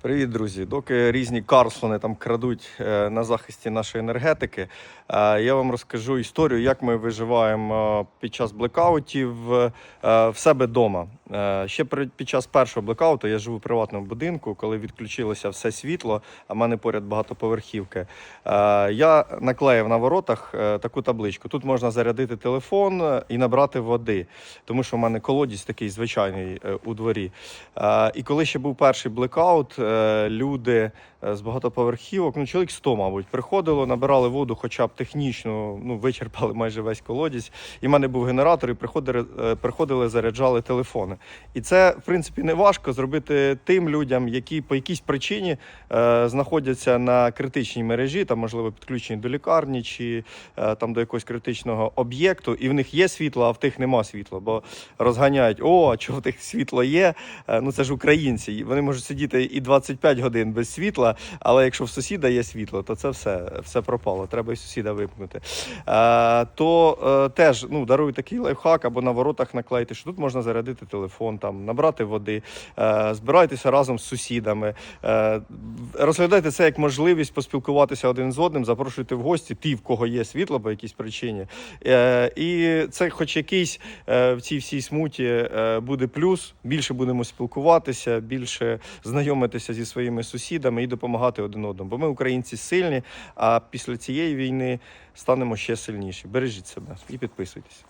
Привіт, друзі! Доки різні Карлсони там крадуть е, на захисті нашої енергетики, е, я вам розкажу історію, як ми виживаємо е, під час блекаутів в себе вдома. Ще при- під час першого блекауту я живу в приватному будинку, коли відключилося все світло, а в мене поряд багатоповерхівки. Е, Я наклеїв на воротах е, таку табличку. Тут можна зарядити телефон е, і набрати води, тому що в мене колодязь такий звичайний е, у дворі. Е, І коли ще був перший блекаут, е, люди е, з багатоповерхівок, ну чоловік 100, мабуть, приходило, набирали воду, хоча б технічно, ну вичерпали майже весь колодязь. І в мене був генератор, і приходили, е, приходили заряджали телефони. І це, в принципі, не важко зробити тим людям, які по якійсь причині е, знаходяться на критичній мережі, там, можливо, підключені до лікарні чи е, там до якогось критичного об'єкту, і в них є світло, а в тих нема світла. Бо розганяють, о, а чого в тих світло є? Е, ну це ж українці. Вони можуть сидіти і 25 годин без світла, але якщо в сусіда є світло, то це все, все пропало. Треба і сусіда вимкнути. Е, то е, теж ну, дарую такий лайфхак або на воротах наклеїти, що тут можна зарядити телефон, там, набрати води, е, збирайтеся разом з сусідами. Е, розглядайте це як можливість поспілкуватися один з одним, запрошуйте в гості ті, в кого є світло по якійсь причині. Е, і це хоч якийсь в цій всій смуті буде плюс. Більше будемо спілкуватися, більше знайомитися зі своїми сусідами і допомагати один одному. Бо ми, українці, сильні, а після цієї війни станемо ще сильніші. Бережіть себе і підписуйтесь.